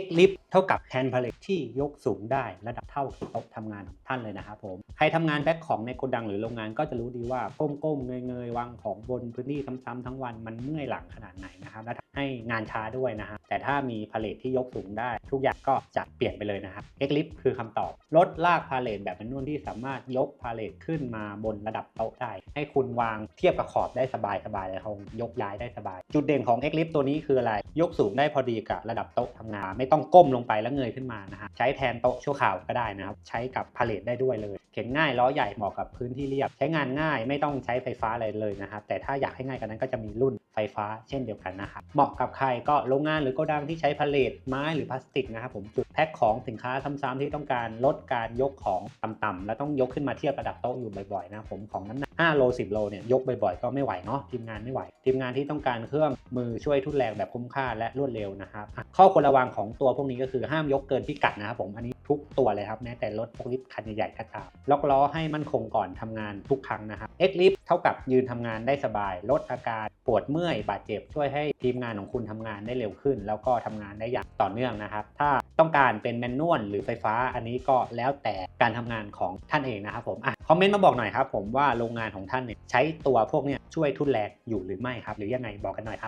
X lift เท่ากับ hand pallet ที่ยกสูงได้ระดับเท่าโต๊ะทำงานของท่านเลยนะครับผม ใครทำงานแบ็คของในโกดังหรือโรงงานก็จะรู้ดีว่าก้มๆเงยๆวางของบนพื้นที่ซ้ำๆทั้งวันมันเมื่อยหลังขนาดไหนนะครับและให้งานช้าด้วยนะฮะแต่ถ้ามีพาเลทที่ยกสูงได้ ทุกอย่างก็จะเปลี่ยนไปเลยนะครับ X lift คือคำตอบลดลากพาเลทแบบแมนนวลที่สามารถยกพาเลทขึ้นมาบนระดับโต๊ะได้ให้คุณวางเทียบกับขอบได้สบายๆเลยครับยกย้ายได้สบาย จุดเด่นของ X lift ตัวนี้คืออะไร ยกสูงได้พอดีกับระดับโต๊ะทำงานไม่ต้องก้มลงไปแล้วเงยขึ้นมานะฮะใช้แทนโต๊ะชั่วคราวก็ได้นะครับใช้กับพาเลทได้ด้วยเลย เข็นง่ายล้อใหญ่เหมาะกับพื้นที่เรียบ ใช้งานง่ายไม่ต้องใช้ไฟฟ้าอะไรเลยนะครับแต่ถ้าอยากให้ง่ายกว่านั้นก็จะมีรุ่นไฟฟ้าเช่นเดียวกันนะครับเหมาะกับใครก็โรงงานหรือโกดังที่ใช้พาเลทไม้หรือพลาสติกนะครับผมจุดแพ็คของสินค้าซ้ำๆที่ต้องการลดการยกของต่ำๆแล้วต้องยกขึ้นมาเทียบระดับโต๊ะอยู่บ่อยๆนะครับผมของน้ำหนัก5โล10โลเนี่ยยกบ่อยๆก็ไม่ไหวเนาะทีมงานไม่ไหว ทีมงานที่ต้องการเครื่องมือช่วยทุนแรงแบบคุ้มค่าและรวดเร็วนะครับข้อควรระวังของของตัวพวกนี้ก็คือห้ามยกเกินพิกัดนะครับผมอันนี้ทุกตัวเลยครับแม้แต่รถพวกลิฟต์คันใหญ่ๆก็ตามล็อกล้อให้มั่นคงก่อนทำงานทุกครั้งนะครับ X lift เท่ากับยืนทำงานได้สบาย ลดอาการปวดเมื่อยบาดเจ็บช่วยให้ทีมงานของคุณทำงานได้เร็วขึ้น แล้วก็ทำงานได้อย่างต่อเนื่องนะครับ ถ้าต้องการเป็นแมนนวลหรือไฟฟ้าอันนี้ก็แล้วแต่การทำงานของท่านเองนะครับผมอะคอมเมนต์มาบอกหน่อยครับผมว่าโรงงานของท่านเนี่ยใช้ตัวพวกเนี้ยช่วยทุนแรงอยู่หรือไม่ครับ หรือยังไงบอกกันหน่อยครับ